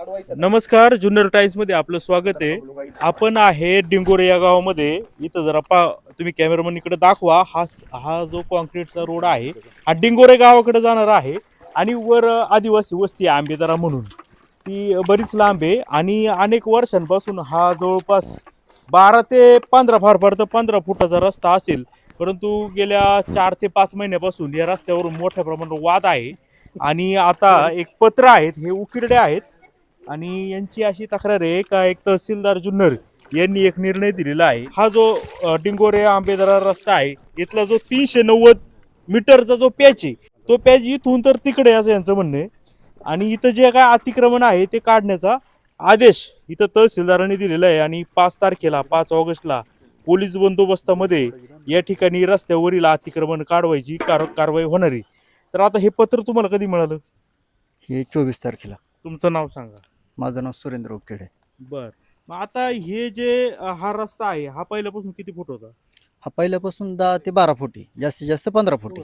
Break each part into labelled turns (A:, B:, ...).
A: नमस्कार जुन्नर टाइम्समध्ये आपलं स्वागत आहे. आपण आहे डिंगोरे या गावामध्ये. इथं जरा पा तुम्ही कॅमेरामन इकडे दाखवा. हा हा जो कॉन्क्रीटचा रोड आहे हा डिंगोरे गावाकडे जाणार आहे. आणि वर आदिवासी वस्ती आहे आंबेदरा म्हणून. ती बरीच लांब आहे. आणि अनेक वर्षांपासून हा जवळपास बारा ते पंधरा फार फार तर पंधरा फुटाचा रस्ता असेल. परंतु गेल्या चार ते पाच महिन्यापासून या रस्त्यावरून मोठ्या प्रमाणात वाद आहे. आणि आता एक पत्र आहेत हे उकिरडे आहेत. आणि यांची अशी तक्रार आहे का एक तहसीलदार जुन्नर यांनी एक निर्णय दिलेला आहे. हा जो डिंगोरे आंबेदरा रस्ता आहे इथला जो तीनशे नव्वद मीटरचा जो पॅच आहे तो पॅच इथून तर तिकडे असं यांचं म्हणणं आहे. आणि इथं जे काय अतिक्रमण आहे ते काढण्याचा आदेश इथं तहसीलदारांनी दिलेला आहे. आणि पाच तारखेला पाच ऑगस्टला पोलीस बंदोबस्तामध्ये या ठिकाणी रस्त्यावरील अतिक्रमण काढवायची कार कारवाई होणार आहे. तर आता हे पत्र तुम्हाला कधी मिळालं?
B: हे चोवीस तारखेला.
A: तुमचं नाव सांगा.
B: माझं नाव सुरेंद्र उकेडे
A: बर. मग आता हे जे अ, हा रस्ता आहे हा पहिल्यापासून किती फूट होता?
B: हा पहिल्यापासून दहा ते बारा फुटी जास्तीत जास्त पंधरा फुटी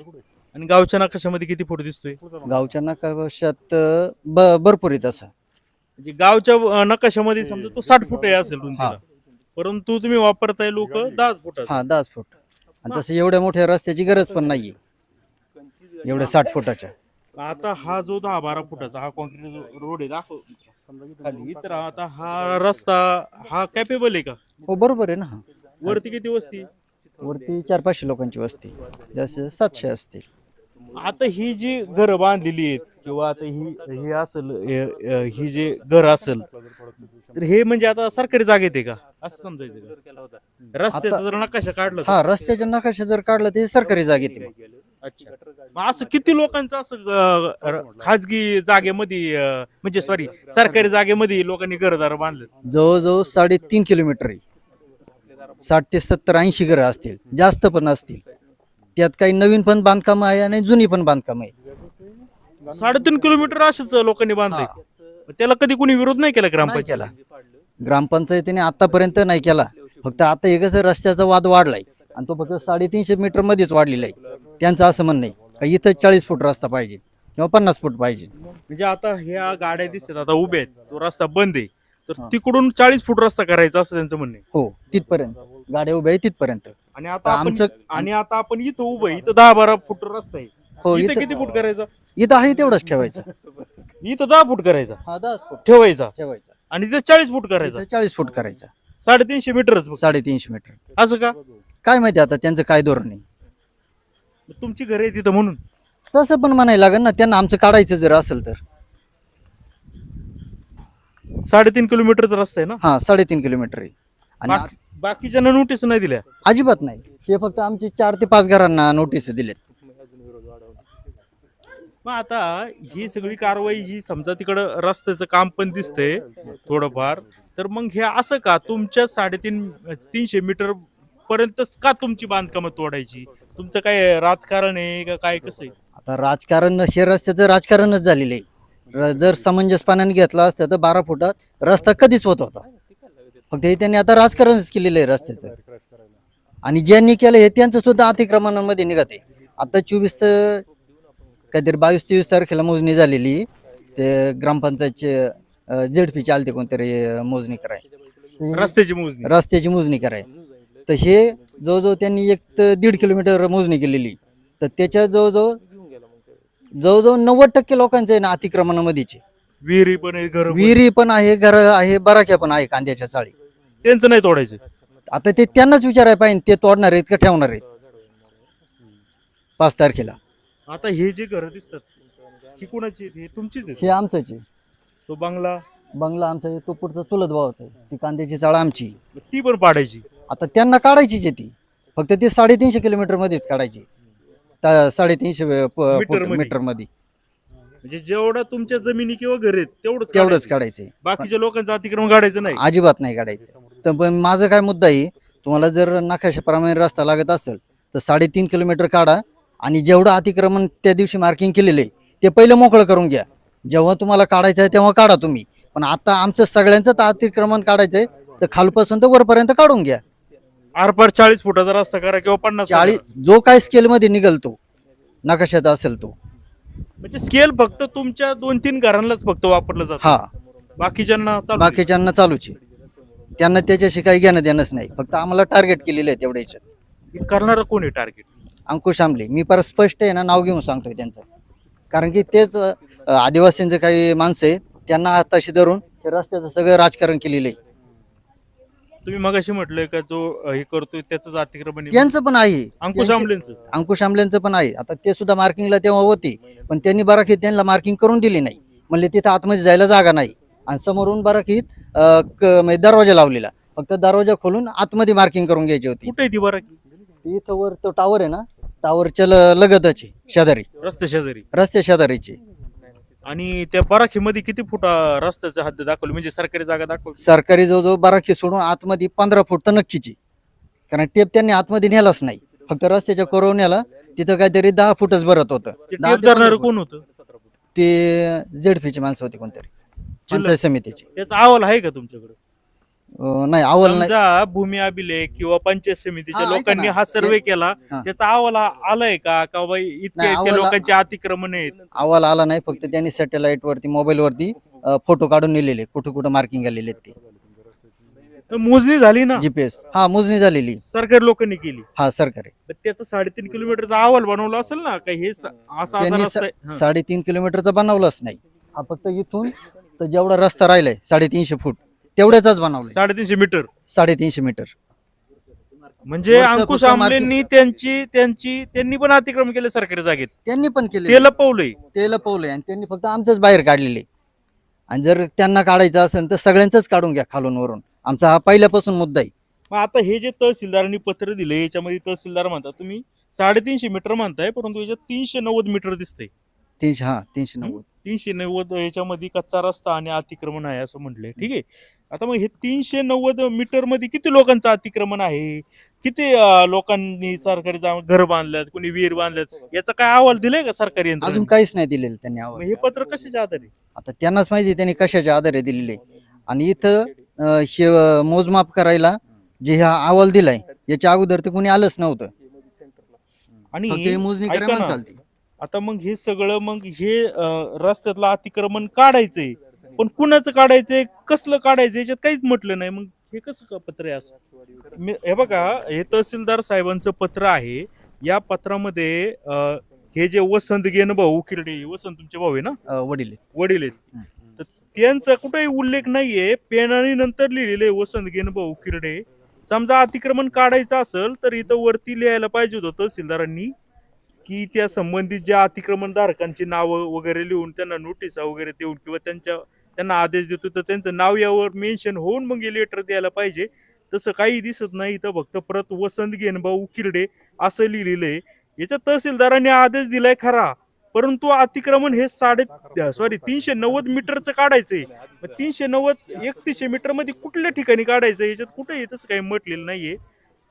A: आणि गावच्या नकाशामध्ये किती फूट दिसतोय?
B: गावच्या नकाशात अं, ब भरपूर आहे तसा.
A: म्हणजे गावच्या अ, नकाशामध्ये समजा तो साठ फूट आहे असेल
B: हा.
A: रुंदीला परंतु तुम्ही वापरताय लोक दहा फुट
B: हा दहाच फूट. आणि तसं एवढ्या मोठ्या रस्त्याची गरज पण नाहीये. एवढ्या साठ फुटाच्या.
A: आता हा जो दहा बारा फुटाचा हा कॉन्क्रीट रोड आहे दाखव खाली तर आता हा रस्ता हा कॅपेबल आहे का?
B: हो बरोबर आहे ना. हा
A: वरती किती वस्ती?
B: वरती चार पाचशे लोकांची वस्ती. जास्तीत जास्त सातशे असतील.
A: आता ही जी घरं बांधलेली आहेत किंवा आता ही हे असेल हे- अ, ही जे घर असेल तर हे म्हणजे आता सरकारी जागेत आहे का? असं समजायचं का? रस्त्याचा जर नकाशा काढला तर-
B: हा रस्त्याच्या नकाशा जर काढला ते सरकारी जागेत आहे
A: अच्छा. मग असं किती लोकांचं असं अ, खाजगी जागेमध्ये अ, म्हणजे सॉरी सरकारी जागेमध्ये लोकांनी घरदार बांधले
B: जवळजवळ साडेतीन किलोमीटर आहे. साठ ते सत्तर ऐंशी घरं असतील जास्त पण असतील. त्यात काही नवीन पण बांधकाम आहे आणि जुनी पण बांधकाम आहे
A: साडेतीन किलोमीटर असेच लोकांनी बांधले. त्याला कधी कोणी विरोध नाही केला
B: नाही
A: ग्रामपंचायत
B: केला. ग्रामपंचायतीने आतापर्यंत नाही केला. फक्त आता हे कसं रस्त्याचा वाद वाढलाय. आणि तो फक्त साडेतीनशे मीटर मध्येच वाढलेला आहे. त्यांचं असं म्हणणं आहे का इथं चाळीस फूट रस्ता पाहिजे किंवा पन्नास फूट पाहिजे.
A: म्हणजे आता ह्या गाड्या दिसतात आता उभ्या आहेत तो रस्ता बंद आहे. तर तिकडून चाळीस फूट रस्ता करायचा असं त्यांचं म्हणणं आहे.
B: हो तिथपर्यंत. गाड्या उभ्या आहे तिथपर्यंत.
A: आणि आता आपण-
B: आमचं-
A: आणि आता आपण इथं उभं आहे, इथं दहा बारा फूट रस्ता आहे.
B: हो
A: इथं
B: इथं
A: किती फूट करायचा?
B: इथं आहे तेवढंच ठेवायचं.
A: इथं दहा फूट करायचा.
B: हा दहाच फूट.
A: ठेवायचा.
B: ठेवायचा.
A: आणि इथं चाळीस फूट करायचा.
B: चाळीस फूट करायचा.
A: साडेतीनशे मीटरच फक्त.
B: साडेतीनशे मीटर.
A: असं का?
B: काय माहिती आता त्यांचं काय धोरण आहे?
A: तुमची घरे आहे तिथं म्हणून.
B: तसं पण म्हणायला लागेल ना त्यांना आमचं काढायचं जर असेल तर.
A: साडेतीन किलोमीटरचा रस्ता आहे ना?
B: हा साडेतीन किलोमीटर आहे. आणि आ-
A: बाकी- बाकीच्यांना नोटीस नाही दिल्या?
B: अजिबात नाही. हे फक्त आमचे चार ते पाच घरांना नोटीस दिलेत.
A: मग आता ही सगळी कारवाई जी समजा तिकडं रस्त्याचं काम पण दिसतंय थोडंफार तर मग हे असं का तुमच्या साडेतीन तीनशे मीटर पर्यंतच का तुमची बांधकामं तोडायची? तुमचं काय राजकारण आहे का काय कसं आहे?
B: आता राजकारण हे रस्त्याचं राजकारणच झालेलं आहे. र- जर समंजसपणाने घेतला असतं तर बारा फुटात रस्ता कधीच होत होता. फक्त हे त्यांनी आता राजकारणच केलेलं आहे रस्त्याचं. आणि ज्यांनी केलं हे त्यांचं सुद्धा अतिक्रमणामध्ये निघत आहे. आता चोवीस तर काहीतरी बावीस तेवीस तारखेला मोजणी झालेली. ते ग्रामपंचायतचे जेडपीचे आलते कोणतरी अं, मोजणी कराय
A: रस्त्याची मोजणी.
B: रस्त्याची मोजणी कराय तर हे जवळजवळ त्यांनी एक तर दीड किलोमीटर मोजणी केलेली. तर त्याच्या जवळजवळ जवळजवळ नव्वद टक्के लोकांचे आहे ना अतिक्रमणामध्येचे.
A: विहिरी पण आहे घर
B: विहिरी पण आहे घर आहे बराक्या पण आहे कांद्याच्या चाळी.
A: त्यांचं नाही तोडायचं.
B: आता ते त्यांनाच विचारायला पाहिजे ते तोडणार आहेत का ठेवणार आहेत? पाच तारखेला.
A: आता हे जे घर दिसतात ही कुणाची आहेत? हे तुमचीच
B: हे आमचंच आहे.
A: तो बंगला?
B: बंगला आमचा आहे तो पुढचा चुलत भावाचा आहे. ती कांद्याची चाळ आमची.
A: ती पण पाडायची.
B: आता त्यांना काढायची जे ती. फक्त ती साडेतीनशे किलोमीटर मध्येच काढायची. साडेतीनशे
A: मीटरमध्ये.
B: मीटरमध्ये.
A: म्हणजे जेवढं तुमच्या जमिनी किंवा घर आहेत तेवढंच
B: तेवढंच
A: काढायचं. बाकीच्या लोकांचं अतिक्रमण काढायचं नाही.
B: अजिबात नाही काढायचं. तर पण माझं काय मुद्दा आहे तुम्हाला जर नकाशाप्रमाणे रस्ता लागत असेल तर साडेतीन किलोमीटर काढा आणि जेवढं अतिक्रमण त्या दिवशी मार्किंग केलेलं आहे ते पहिलं मोकळं करून घ्या. जेव्हा तुम्हाला काढायचं आहे तेव्हा काढा तुम्ही. पण आता आमचं सगळ्यांचं तर अतिक्रमण काढायचंय तर खालपासून तर वरपर्यंत काढून घ्या.
A: आरपार चाळीस फुटाचा रस्ता करा किंवा पन्नास
B: चाळीस जो काय स्केल मध्ये निघल तो नकाशात असेल तो.
A: म्हणजे स्केल फक्त तुमच्या दोन तीन घरांनाच फक्त वापरलं जातं.
B: हा.
A: बाकीच्यांना चालू आहे.
B: बाकीच्यांना चालूच आहे. त्यांना त्याच्याशी काही घेणं देणंच नाही. फक्त आम्हाला टार्गेट केलेलं आहे तेवढ्या याच्यात.
A: हे करणारं कोण आहे टार्गेट
B: अंकुश आमले. मी परत स्पष्ट आहे ना नाव घेऊन सांगतोय त्यांचं. कारण की तेच अं, आदिवासींचे काही माणसं आहेत त्यांना आताशी धरून ते रस्त्याचं सगळं राजकारण केलेलं आहे.
A: तुम्ही मगाशी म्हटलंय का जो अ, हे करतोय त्याच अतिक्रमण आहे.
B: त्यांचं पण आहे.
A: अंकुश आंबलेंचं.
B: अंकुश आंबल्यांचं पण आहे. आता ते सुद्धा मार्किंगला तेव्हा होते पण त्यांनी बराखीत त्यांना मार्किंग करून दिली नाही. म्हणले तिथं आतमध्ये जायला जागा नाही. आणि समोरून बराखीत अं, क- म्हणजे दरवाजा लावलेला. फक्त दरवाजा खोलून आतमध्ये मार्किंग करून घ्यायची होती.
A: कुठे ती बरं
B: इथं वर तो टावर आहे ना? टावरच्या लगतच आहे शेजारी.
A: रस्ते शेजारी.
B: रस्ते शेजारीचे.
A: आणि त्या बराखीमध्ये किती फूट अ, रस्त्याचे हद्द दाखवली? म्हणजे सरकारी जागा दाखवली?
B: सरकारी जवळजवळ बराखी सोडून आतमध्ये पंधरा फूट तर नक्कीची. कारण टेप त्यांनी आतमध्ये नेलाच नाही. फक्त रस्त्याच्या कोरवण्याला तिथं काहीतरी दहा फुटच भरत होतं.
A: ते
B: दहा
A: टेप
B: ते पंधरा
A: धरणारं
B: फूट.
A: कोण होतं?
B: ते झेडपीचे माणसं होते कोणतरी. पंचायत समितीचे.
A: त्याचा अहवाल आहे का तुमच्याकडे?
B: अं, नाही अव्वल नाही.
A: समजा भूमी अभिलेख किंवा पंचायत समितीच्या
B: हा, ऐका
A: लोकांनी
B: ना.
A: हा सर्वे केला
B: हा.
A: त्याचा अहवाल आलाय का? का बाई इतके
B: नाही,
A: इतके
B: अहवाल-
A: लोकांचे अतिक्रमण आहेत?
B: अहवाल आला नाही फक्त त्यांनी सॅटेलाइट वरती मोबाईल वरती फोटो काढून नेलेले. कुठं कुठं मार्किंग आलेले आहेत ते.
A: तर मोजणी झाली ना?
B: जीपीएस हा मोजणी झालेली.
A: सरकारी लोकांनी केली.
B: हा सरकारी
A: तर त्याचा साडेतीन किलोमीटरचा अहवाल बनवला असेल ना? का हे स- असा असा
B: त्यांनी
A: रस्ता आहे.
B: सा-
A: हा.
B: साडेतीन किलोमीटरचा बनवलाच नाही. हा फक्त इथून तर जेवढा रस्ता राहिलाय साडेतीनशे फूट. तेवढ्याचाच बनवलाय.
A: साडेतीनशे मीटर.
B: साडेतीनशे मीटर.
A: म्हणजे
B: वरचं
A: अंकुश आंबलेंनी त्यांची त्यांची त्यांनी पण अतिक्रमण केलं सरकारी जागेत.
B: त्यांनी पण केले
A: ते लपवलंय.
B: ते लपवलंय आणि त्यांनी फक्त आमचंच बाहेर काढलेले आणि जर त्यांना काढायचं असेल तर सगळ्यांचंच काढून घ्या खालून वरून. आमचा हा पहिल्यापासून मुद्दा आहे.
A: मग आता हे जे तहसीलदारांनी पत्र दिले याच्यामध्ये तहसीलदार म्हणतात तुम्ही साडेतीनशे मीटर म्हणताय परंतु याच्यात तीनशे नव्वद मीटर दिसतंय.
B: तीनशे हा तीनशे नव्वद.
A: तीनशे नव्वद याच्यामध्ये कच्चा रस्ता आणि अतिक्रमण आहे असं म्हटलंय. ठीक आहे? आता मग हे तीनशे नव्वद मीटरमध्ये किती लोकांचं अतिक्रमण आहे? किती अं, लोकांनी सरकारी घर बांधल्यात कोणी विहीर बांधल्यात? याचा काय अहवाल दिलाय का सरकारी
B: अजून? काहीच नाही दिलेलं त्यांनी
A: मग हे पत्र कशाच्या आधारे
B: आता त्यांनाच माहिती त्यांनी कशाच्या आधारे दिलेले. आणि इथं अं, हे अं, मोजमाप करायला जे हा अहवाल दिलाय याच्या अगोदर तर कोणी आलंच नव्हतं.
A: आणि
B: फक्त हे मोजणी
A: ऐका
B: करायला
A: ना,
B: चालते
A: आता मग हे सगळं मग हे रस्त्यातलं अतिक्रमण काढायचंय. पण कुणाचं काढायचंय? कसलं काढायचं याच्यात काहीच म्हटलं नाही. मग हे कसं पत्र आहे असं? हे बघा हे तहसीलदार साहेबांचं पत्र आहे. या पत्रामध्ये हे जे वसंत गेन भाऊ किरडे वसंत तुमचे भाऊ आहे ना?
B: वडील आहेत.
A: वडील आहेत. तर त्यांचा कुठेही उल्लेख नाहीये. पेनाने नंतर लिहिलेले वसंत गेन भाऊ किरडे समजा अतिक्रमण काढायचं असेल तर इथं वरती लिहायला पाहिजे होतं तहसीलदारांनी. की त्या संबंधित ज्या अतिक्रमणधारकांची नावं वगैरे लिहून त्यांना नोटिसा वगैरे देऊन किंवा त्यांच्या त्यांना आदेश देतो तर त्यांचं नाव यावर मेन्शन होऊन मग लेटर द्यायला पाहिजे. तसं काही दिसत नाही. इथं फक्त परत वसंत गेनभाऊ किरडे असं लिहिलेलं आहे. याचा तहसीलदारांनी आदेश दिलाय खरा. परंतु अतिक्रमण हे साडे सॉरी तीनशे नव्वद मीटरचं काढायचंय. तीनशे नव्वद एकतीसशे मीटरमध्ये कुठल्या ठिकाणी काढायचं याच्यात कुठे तसं काही म्हटलेलं नाहीये.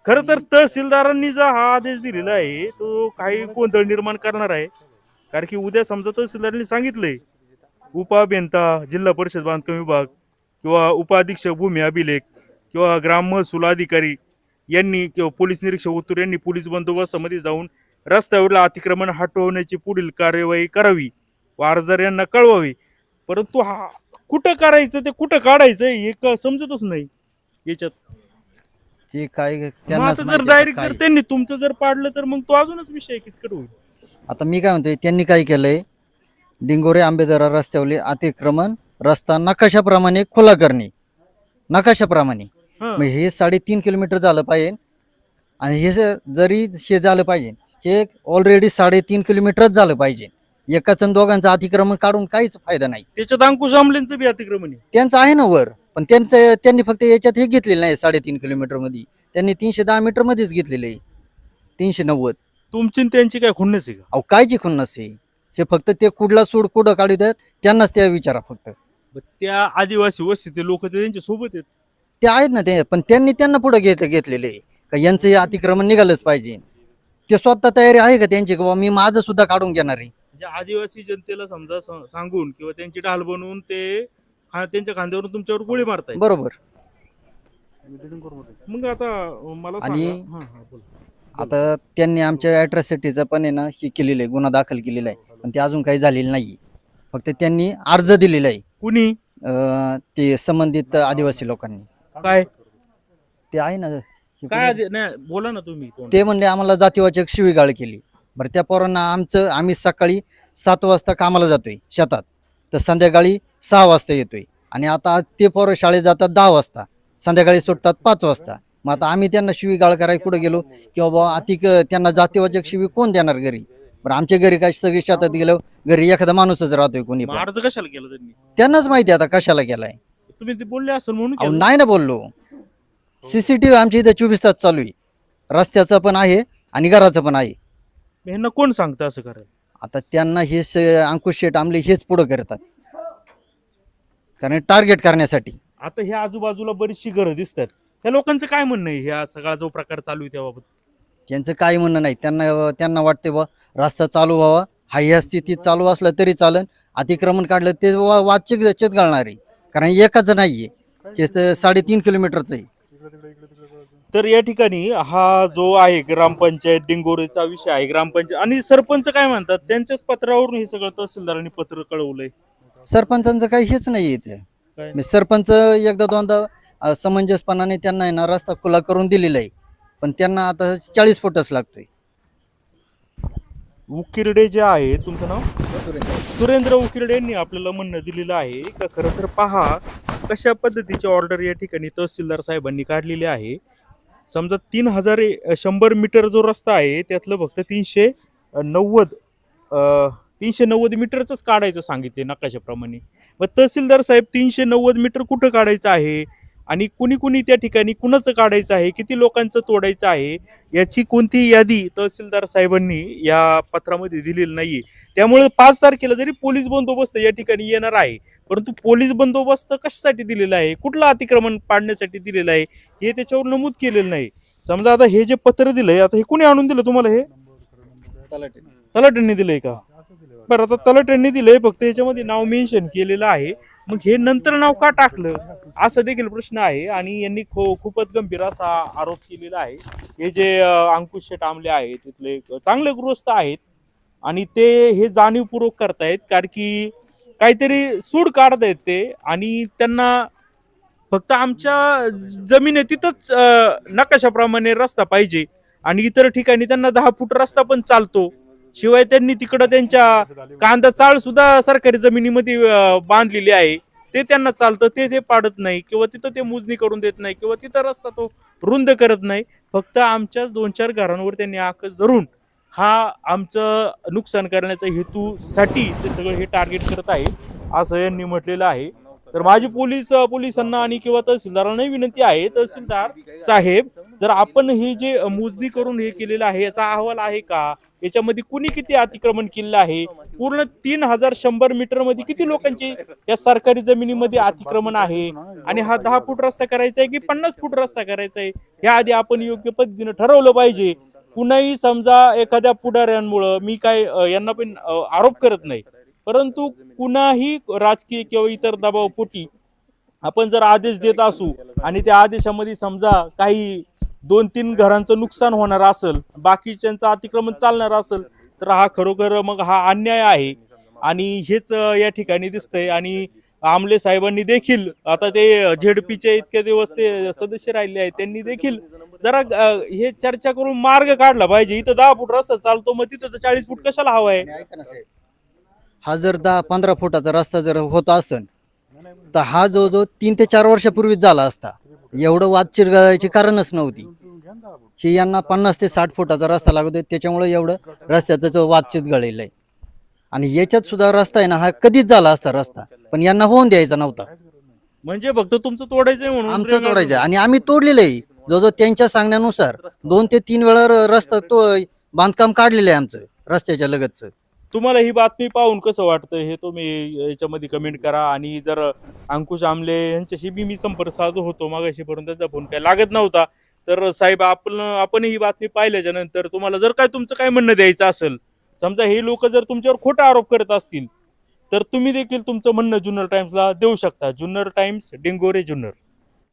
A: खरं तर तहसीलदारांनी जो हा आदेश दिलेला आहे तो काही गोंधळ निर्माण करणार आहे. कारण की उद्या समजा तहसीलदारांनी सांगितलंय उपअभियंता जिल्हा परिषद बांधकाम विभाग किंवा उपाधीक्षक भूमी अभिलेख किंवा ग्राम महसूल अधिकारी यांनी किंवा पोलीस निरीक्षक उत्तूर यांनी पोलीस बंदोबस्तामध्ये जाऊन रस्त्यावरील अतिक्रमण हटवण्याची पुढील कार्यवाही करावी व अर्जदार यांना कळवावी. परंतु हा कुठं करायचं ते कुठं काढायचं हे समजतच नाही. याच्यात
B: ते काय
A: मग
B: त्यांनाच
A: आता जर
B: माहिती
A: डायरेक्ट
B: काय.
A: जर त्यांनी तुमचं जर पाडलं तर मग तो अजूनच विषय किचकट होईल.
B: आता मी काय म्हणतोय त्यांनी काय केलंय? डिंगोरे आंबेदरा रस्त्यावरील अतिक्रमण रस्ता नकाशाप्रमाणे खुला करणे नकाशाप्रमाणे.
A: हा.
B: मग हे साडेतीन किलोमीटर झालं पाहिजे. आणि हे ज- जरी हे झालं पाहिजे हे ऑलरेडी साडेतीन किलोमीटरच झालं पाहिजे. एकाच आणि दोघांचं अतिक्रमण काढून काहीच फायदा नाही.
A: त्याच्यात अंकुश आमलेंचं बी अतिक्रमण आहे.
B: त्यांचं आहे ना वर. पण त्यांचं त्यांनी फक्त याच्यात हे घेतलेलं नाही साडेतीन किलोमीटरमध्ये त्यांनी तीनशे दहा मीटर मध्येच घेतलेले आहे. तीनशे नव्वद.
A: तुमची आणि त्यांची काय खुन्नस आहे का?
B: अहो कायची खुन्नस आहे? हे फक्त ते कुठला सूड कुठं काढू देत त्यांनाच त्या विचारा फक्त.
A: त्या आदिवासी वस्तीतले लोक त्यांच्यासोबत आहेत.
B: ते आहेत ना ते पण त्यांनी त्यांना पुढे घेत घेतलेले आहे. का यांचं हे अतिक्रमण निघालंच पाहिजे. ते स्वतः तयारी आहे का त्यांची की बाबा मी माझं सुद्धा काढून घेणार आहे?
A: म्हणजे आदिवासी जनतेला समजा स- सांगून किंवा त्यांची ढाल बनवून ते खा- त्यांच्या खांद्यावरून तुमच्यावर गोळी मारताय.
B: बरोबर.
A: मग आता मला
B: आणि-
A: सांगा. हा, हा, बोला.
B: आता त्यांनी आमच्या अॅट्रॉसिटीचं पण आहे ना हे केलेलं आहे गुन्हा दाखल केलेला आहे. पण ते अजून काही झालेलं नाही फक्त त्यांनी अर्ज दिलेला आहे.
A: कुणी?
B: अं, ते संबंधित आदिवासी लोकांनी.
A: काय?
B: ते आहे ना
A: काय आधी- नाही बोला ना तुम्ही कोण?
B: ते म्हणले आम्हाला जातीवाचक शिवीगाळ केली. बरं त्या पोरांना आमचं आम्ही सकाळी सात वाजता कामाला जातोय शेतात. तर संध्याकाळी सहा वाजता येतोय. आणि आता ते पोरं शाळेत जातात दहा वाजता. संध्याकाळी सुटतात पाच वाजता. मग आता आम्ही त्यांना शिवीगाळ करायला कुठं गेलो? किंवा बाबा अतिक त्यांना जातीवाचक शिवी कोण देणार घरी? बरं आमच्या घरी काय सगळे शेतात गेलो घरी एखादा माणूसच राहतोय कोणी पण.
A: अर्ज कशाला केला त्यांनी?
B: त्यांनाच माहिती आता कशाला केलाय.
A: तुम्ही ते बोलले असेल म्हणून
B: अहो
A: केलं.
B: नाही ना बोललो. सीसीटीव्ही आमच्या इथे चोवीस तास चालू आहे. रस्त्याचं पण आहे आणि घराचं पण आहे.
A: ह्यांना कोण सांगतं असं करायला?
B: आता त्यांना हे स- अंकुश शेट आमले हेच पुढं करतात. कारण टार्गेट करण्यासाठी.
A: आता ह्या आजूबाजूला बरीचशी घरं दिसतात. त्या लोकांचं काय म्हणणं आहे? ह्या सगळा जो प्रकार चालू आहे त्याबाबत?
B: त्यांचं काही म्हणणं नाही. त्यांना त्यांना वाटते बा रस्ता चालू व्हावा. हा ह्या स्थितीत चालू असलं तरी चालन. अतिक्रमण काढलं ते वा वाचिक त्याच्यात घालणार. आहे कारण एकच नाही आहे हे तर साडेतीन किलोमीटरचं आहे.
A: तर या ठिकाणी हा जो आहे ग्रामपंचायत डिंगोरेचा विषय आहे. ग्रामपंचायत आणि सरपंच काय म्हणतात? त्यांच्याच पत्रावरून हे सगळं तहसीलदारांनी पत्र कळवलंय.
B: सरपंचांचं काही हेच नाही
A: काय?
B: मी सरपंच एकदा दोनदा अ, समंजसपणाने त्यांना आहे ना रस्ता खुला करून दिलेला आहे. पण त्यांना आता चाळीस फुटच लागतोय.
A: उकिरडे जे आहे तुमचं नाव? सुरेंद्र. उकिरडे यांनी आपल्याला म्हणणं दिलेलं आहे का खरं तर पहा कशा पद्धतीची ऑर्डर या ठिकाणी तहसीलदार साहेबांनी काढलेली आहे. समजा तीन हजार ए- शंभर मीटर जो रस्ता आहे त्यातलं फक्त तीनशे नव्वद अं, तीनशे नव्वद मीटरच काढायचं सांगितले नकाशाप्रमाणे. मग तहसीलदार साहेब तीनशे नव्वद मीटर कुठं काढायचं आहे? आणि कुणी कुणी त्या ठिकाणी कुणाचं काढायचं आहे? किती लोकांचं तोडायचं आहे? याची कोणतीही यादी तहसीलदार साहेबांनी या पत्रामध्ये दिलेली नाहीये. त्यामुळे पाच तारखेला जरी पोलीस बंदोबस्त या ठिकाणी येणार आहे परंतु पोलीस बंदोबस्त कशासाठी दिलेला आहे? कुठलं अतिक्रमण पाडण्यासाठी दिलेलं आहे? हे त्याच्यावर नमूद केलेलं नाही. समजा आता हे जे पत्र दिलंय आता हे कुणी आणून दिलं तुम्हाला हे? तलाट्यांनी दिलंय का? बरं आता तलाट्यांनी दिलंय फक्त याच्यामध्ये नाव मेन्शन केलेलं आहे. मग हे नंतर नाव का टाकलं? असा देखील प्रश्न आहे. आणि यांनी खो खूपच गंभीर असा आरोप केलेला आहे. हे जे अंकुश शेट आमले आहेत तिथले चांगले गृहस्थ आहेत. आणि ते हे जाणीवपूर्वक करतायत कारण की काहीतरी सूड काढतायत ते. आणि त्यांना फक्त आमच्या जमिनी तिथंच नकाशाप्रमाणे रस्ता पाहिजे. आणि इतर ठिकाणी त्यांना दहा फूट रस्ता पण चालतो. शिवाय त्यांनी तिकडं त्यांच्या कांदा चाळ सुद्धा सरकारी जमिनीमध्ये बांधलेली आहे. ते त्यांना चालतं ते ते पाडत नाही किंवा तिथं ते मोजणी करून देत नाही किंवा तिथं रस्ता तो रुंद करत नाही. फक्त आमच्याच दोन चार घरांवर त्यांनी आकस धरून हा आमचं नुकसान करण्याचा हेतूसाठी ते सगळं हे टार्गेट करत आहे असं यांनी म्हटलेलं आहे. तर माझी पोलीस पोलिसांना आणि किंवा तहसीलदारांनाही विनंती आहे. तहसीलदार साहेब जर आपण हे जे मोजणी करून हे केलेलं आहे याचा अहवाल आहे का? याच्यामध्ये कुणी किती अतिक्रमण केलेलं आहे? पूर्ण तीन हजार शंभर मीटरमध्ये किती लोकांची या सरकारी जमिनीमध्ये अतिक्रमण आहे? आणि हा दहा फूट रस्ता करायचा आहे की पन्नास फूट रस्ता करायचा आहे? या आधी आपण योग्य पद्धतीने ठरवलं पाहिजे. कुणाही समजा एखाद्या पुढाऱ्यांमुळं मी काय यांना पण आरोप करत नाही. परंतु कुणाही राजकीय किंवा इतर दबावपोटी आपण जर आदेश देत असू आणि त्या आदेशामध्ये समजा काही दोन तीन घरांचं नुकसान होणार असेल बाकीच्यांचं अतिक्रमण चालणार असेल तर हा खरोखर मग हा अन्याय आहे. आणि हेच या ठिकाणी दिसतंय. आणि आमले साहेबांनी देखील आता ते झेडपीचे इतके दिवस ते सदस्य राहिले आहेत त्यांनी देखील जरा हे चर्चा करून मार्ग काढला पाहिजे. इथं दहा फूट रस्ता चालतो मग तिथं तर चाळीस फूट कशाला हवा आहे?
B: हा जर दहा पंधरा फुटाचा रस्ता जर होत असेल तर हा जो जो तीन ते चार वर्षापूर्वीच झाला असता एवढं वादचिर करायची कारणच नव्हती. ही यांना पन्नास ते साठ फुटाचा रस्ता लागतोय त्याच्यामुळे एवढं रस्त्याचं जो वादचित आहे. आणि याच्यात सुद्धा रस्ता आहे ना हा कधीच झाला असता रस्ता पण यांना होऊन द्यायचा नव्हता.
A: म्हणजे फक्त तुमचं तोडायचंय म्हणून
B: आमचं तोडायचं आणि आम्ही तोडलेलं आहे. जो जो त्यांच्या सांगण्यानुसार दोन ते तीन वेळा रस्ता तो बांधकाम काढलेलं आहे आमचं रस्त्याच्या लगतचं.
A: तुम्हाला ही बातमी पाहून कसं वाटतं हे तुम्ही याच्यामध्ये कमेंट करा. आणि जर अंकुश आमले यांच्याशी बी मी संपर्क साधू होतो मागाशीपर्यंत त्याचा फोन काय लागत नव्हता. तर साहेब आपण आपण ही बातमी पाहिल्याच्या नंतर तुम्हाला जर काय तुमचं काय म्हणणं द्यायचं असेल समजा हे लोक जर तुमच्यावर खोटा आरोप करत असतील तर तुम्ही देखील तुमचं म्हणणं जुन्नर टाइम्सला देऊ शकता. जुन्नर टाइम्स डेंगोरे जुन्नर.